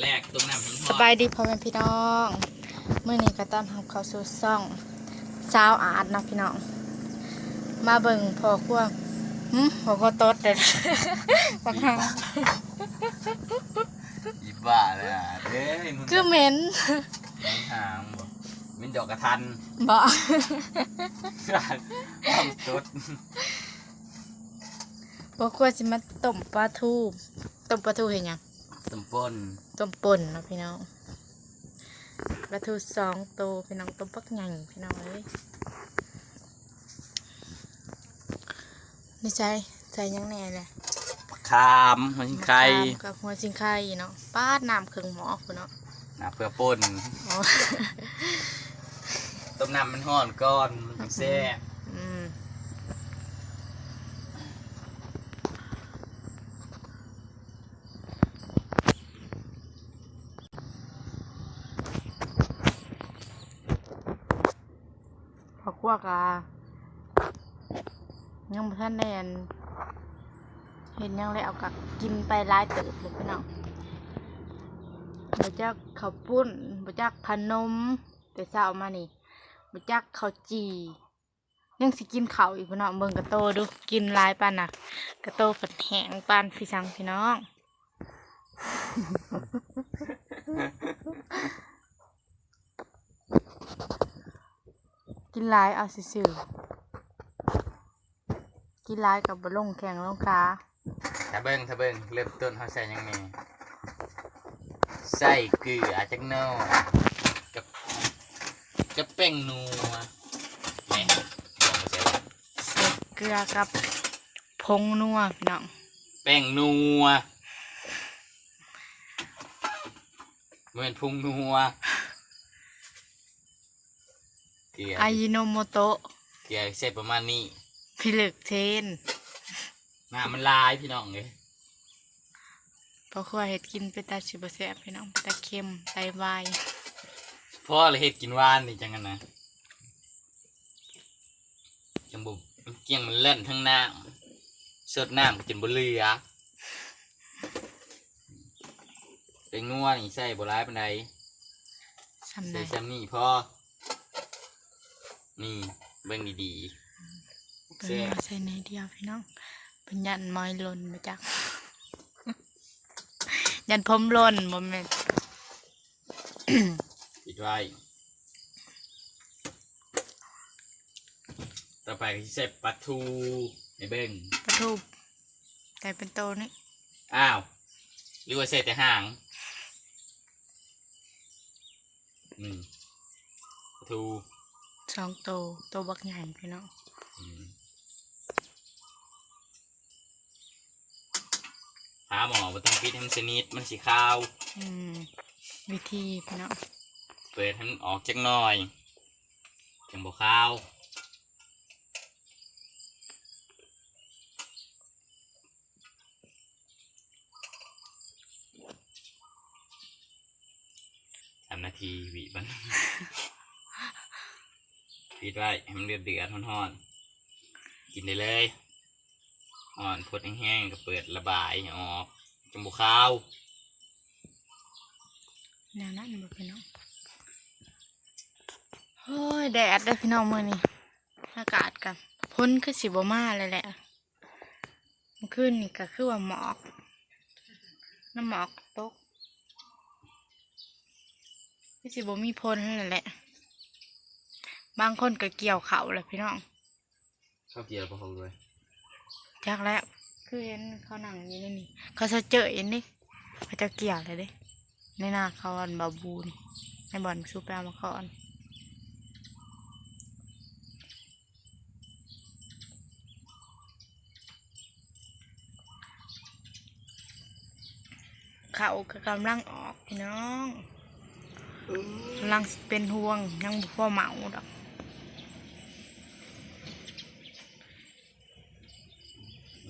แรกต้มน้ำหิ้งสบายดีพ่อแม่พี่น้องเมื่อนี้ก็ต้อนรับเข้าสู่ซ่องสาวอาร์ตนะพี่น้อง มาเบิ่งพอครัวหึพอก็ตดเด็ดบักหังอีบ้าเลยอะเด้ยมึงคือเหม็นมึงหางบ่มินดอกกระทันบ่ต้องสดพอครัวสิมาต้มปลาทูต้มปลาทูเห็นยัง ต้มป่นต้มป่นเนาะพี่น้องปลาทูสองตัวพี่น้องต้มปักใหญ่พี่น้องเอ้ยนี่ใช่ใส่ยังแน่เลยคามมันไข่มะขามกับหัวชิงไข่เนาะป้าดน้ำครึ่งหม้อคุณเนาะนะเพื่อป่นอ๋อ ต้มน้ำมันห่อนก่อนมันแซ่บ อืมพอคั่ วกายังบ่ทันได้อันเห็นยังเลยเอากักกินไปหลายเติบเลยพี่น้องบ่จักข้าวปุ้นบ่จักขนม แต่เช้ามานี่บ่จักข้าวจี่ยังสิกินข้าวอีกพี่น้องเบิ่งกระโตดูกินหลายปานน่ะกระโตฝัดแห้งปานพี่สังพี่น้อง กินหลายเอาซื่อๆกินหลายกับบลงแข่งลงขาถ้าเบิ้งถ้าเบิ้งเริ่มต้นเขาใส่หยังไงใส่เกลือจักหน่อยกับกับแป้งนัวแหม่ลองมาใส่ใส่เกลือกับผงนัวพี่น้องแป้งนัวเหมือนพุงนัวเก ลืออายิโนโมโตะเกลือใส่ประมาณนี้พิลึกเทนน้ำมันลายพี่น้องเลยเพราะว่าเห็ดกินไปตาชิบแสบพี่น้องไปตาเค็มไตวายพ่อเลยเฮ็ดกินหวานนี่จังกันนะจังบุเกี่ยงมันเล่นทั้งน้ำสดน้ำจนบ่เหลือเป็นงัวนี่ใส่บ่ร้ายปานใดสำใส่นัก ซ้ำนี่พอ นี่เบิ่งดีๆเป็นแซ่บมาใส่ในเดียวพี่น้องเป็นยันมอยหล่นมาจาก ยันพรมหล่นบ่แม่น ปิดไว้ต่อไปก็สิใส่ปลาทูในเบิ่งปลาทูแต่เป็นโตนี่อ้าวหรือว่าใส่แต่หางอืมปลาทู สองโตโตบักใหญ่พี่น้องอืมหาหมอบ่ต้องปิดให้มันสนิทมันสีขาว อืมวิธีพี่น้องเปิดให้มันออกจักหน่อยจังบ่ขาวสามนาทีวิบัน ปิดไว้ให้มันเดือดเดือดๆร้อนๆกินได้เลยอ่อนพดแห้งๆก็เปิดระบายออกจังบ่ขาวแนวนั้นบ่พี่น้องเฮ้ยแดดเด้พี่น้องมื้อนี้อากาศกันพ้นคือสิบมาเลยแหละมื่อคืนนี่ก็คือว่าหมอกน้ำหมอกตกคือสิบมีพ้นนั่นแหละ บางคนก็เกี่ยวเขาแหละพี่น้องชอบเกี่ยวกับเขาด้วยจักแล้ว คือเห็นเขานั่งอยู่ในนี่เขาจะเจอเอ็นนี่เขาจะเกี่ยวเลยเด้ในหน้าเขาอันบาบูนในบ่อนซูเปอร์มาเขาอันเขาก็กำลังออกพี่น้องกำลังเป็นห่วงยังบ่พอเหมาดอก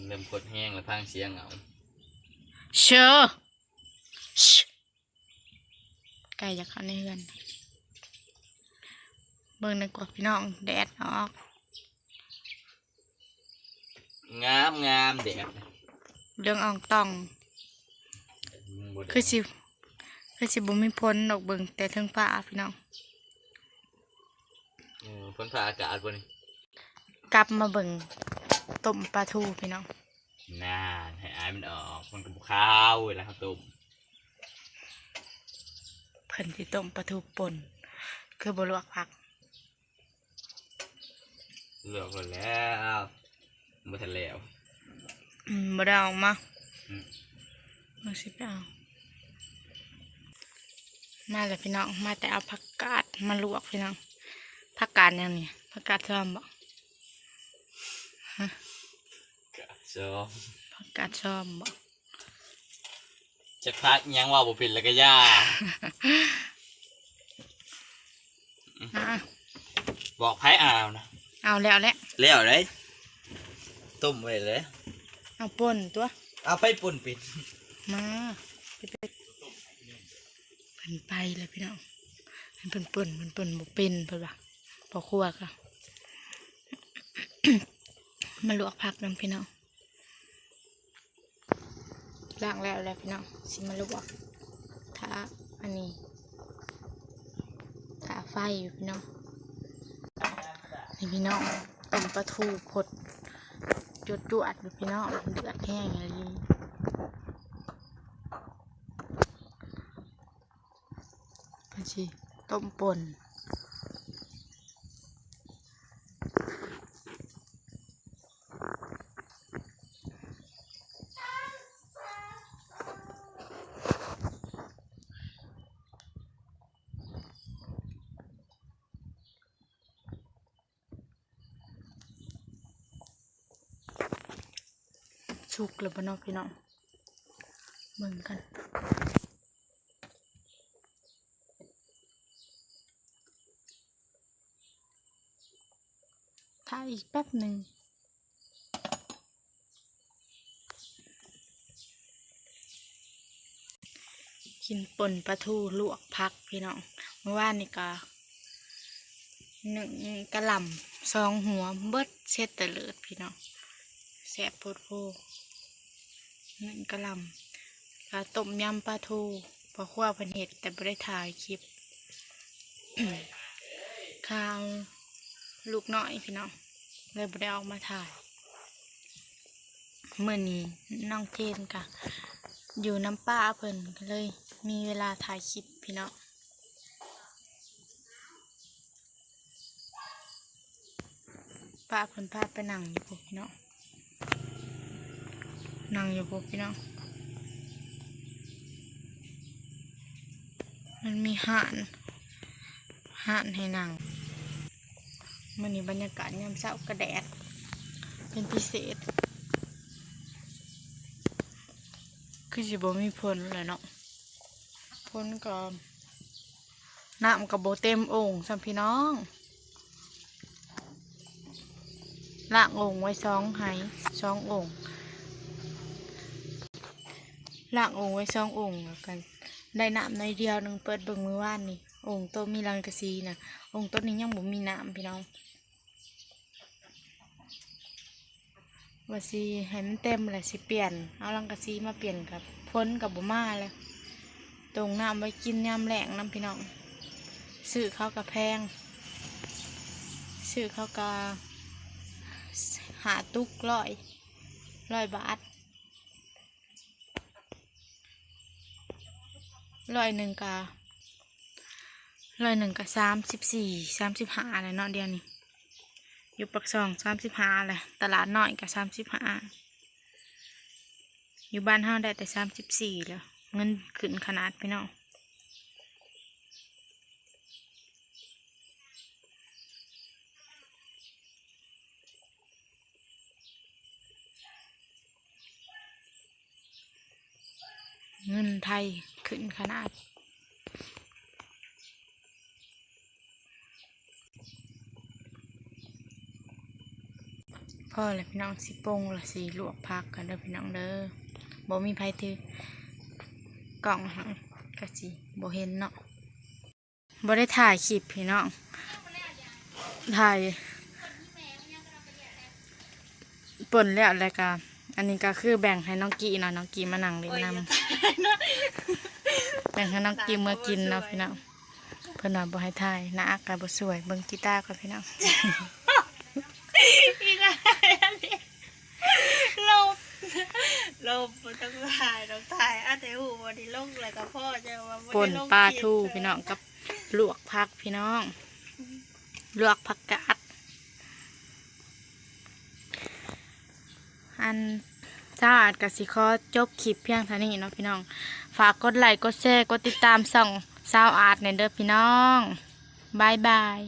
เริ่มกดแห้งแล้วพังเสียงเอาเชอชิไก่จะเข้าในเฮือน เบิ่งในกว่าพี่น้องแดดออก งามงามเด็กเรื่องอ่องต้อง คือสิก็สิบ่มีพ้นดอกเบิ่งแต่เทิงฟ้าพี่น้องเออพ้นผ่าอากาศบ่นี่กลับมาเบิ่ง ต้มปลาทูพี่น้องน่าให้อายมันออกมันก็บ่ข้าวเวลาเขาต้มเพิ่นสิต้มปลาทูป่นคือบ่ลวกผักเลือกหมดแล้วบ่ทันแล้วอืมบ่ได้เอาออกมาอืมมาสิไปเอามาแล้วพี่น้องมาแต่เอาผักกาดมาลวกพี่น้องผักกาดแนวนี้ผักกาดซ้อมบ่กะจอมผักกาดซ้อมบ่จะพักยังว่าบ่เป็นแล้วก็ย่าอะบอกไผอ่าวนะเอาแล้วแหละแล้วได้ต้มไว้เลยเอาป่นตัว เอาไปปุ่นปิดมาไปไปเพิ่นไปแล้วพี่น้องเพิ่นเปิ่นเพิ่นเปิ่นบ่เป็นเพิ่นว่าพอครัวก็ มาลวกผักนํพี่น้อง ล้างแล้วแล้วพี่น้องสิมาลวกถ้าอันนี้ถ้าไฟอยู่พี่น้องนี่พี่น้องต้มปลาทูพดจุดจวดอยู่พี่น้องเดือดแห้งอะไรพัชีต้มป่น สุกแล้วบ่เนอกพี่น้องเบิ่งกันถ้าอีกแป๊บหนึ่งกินป่นปลาทูลวกพักพี่น้องเมื่อวานนี่ก็หนึ่งกระหล่ำสองหัวเบิดเช็ดต่เลิดพี่น้องแสบโพดโพ หนึ่งกะหล่ำก็ต้มยำปลาทูพอขั้วเพันเห็ดแต่ไม่ได้ถ่ายคลิปข้าวลูกน้อยพี่น้องเลยบ่ได้ออกมาถ่ายเมื่อนี้น้องเจนกะอยู่น้ำป้าเพิ่นก็เลยมีเวลาถ่ายคลิปพี่น้องป้าเพิ่นพาไปนั่งอยู่พี่น้อง นั่งอยู่พวกพี่น้อง มันมีห่านห่านให้นั่งมันนี้บรรยากาศยามเช้ากระแดด เป็นพิเศษ คือสิบ่มีฝนเลยเนาะฝนก็น้ำกับโบเต็มโอ่งสัมพี่น้องล่างโอ่งไว้สองไหสองโอ่ง ล่างโอ่งไว้สององแล้วกันได้น้ำในอยเดียวนึงเปิดเบิ่งมือว่านนี่อ่งโตมีรังกะซีนะโอ่งต้นนี้ยังบ่มีน้ำพี่น้องว่าสิให้มันเต็มเลยสิเปลี่ยน เอาลังกะซีมาเปลี่ยนกับพ้นกับบุมาเลยตรงน้ำไว้กินยามแหลงน้ำพี่น้องซื้อข้าวกับแพงซื้อข้าวกาหาตุกร้อยร้อยบาท ร้อยหนึ่งการ้อยหนึ่งกาสามสิบสี่สามสิบห้าอะไรเนาะเดียวนี้อยู่ปักซองสามสิบห้าแหละตลาดน้อยกับสามสิบห้าอยู่บ้านเฮาได้แต่สามสิบสี่แล้วเงินขึ้นขนาดพี่น้องเงินไทย ขึ้นขนาด พ่อและพี่น้องสิปงและสิลวกผักกันเด้อพี่น้องเด้อบ่มีไผถือกล่องให้ก็สิบ่เห็นเนาะบ่ได้ถ่ายคลิปพี่น้องถ่ายปนแล้วแล้วก็อันนี้ก็คือแบ่งให้น้องกีเนาะน้องกีมานั่งเล่นนำ แบ่งให้น้องกิมเมื่อกินเนาะพี่น้องเพิ่นว่าบ่ให้ถ่ายหน้าอากาศบ่สวยเบิ่งกีตาร์ก่อนพี่น้องอีกแล้วลบลบบ่ต้องถ่ายต้องถ่ายอะแต่หูวันนี้ลงแล้วก็พ่อจะว่าบ่ป่นได้งปลาคลิทูพี่น้องกับลวกผักพี่น้อง ลวกผักกาดอันสะอาดกับสิขอจบคลิปเพียงเท่านี้เนาะพี่น้อง ฝากกดไลค์กดแชร์กดติดตามส่องสาวอาร์ตในเด้อพี่น้องบายบาย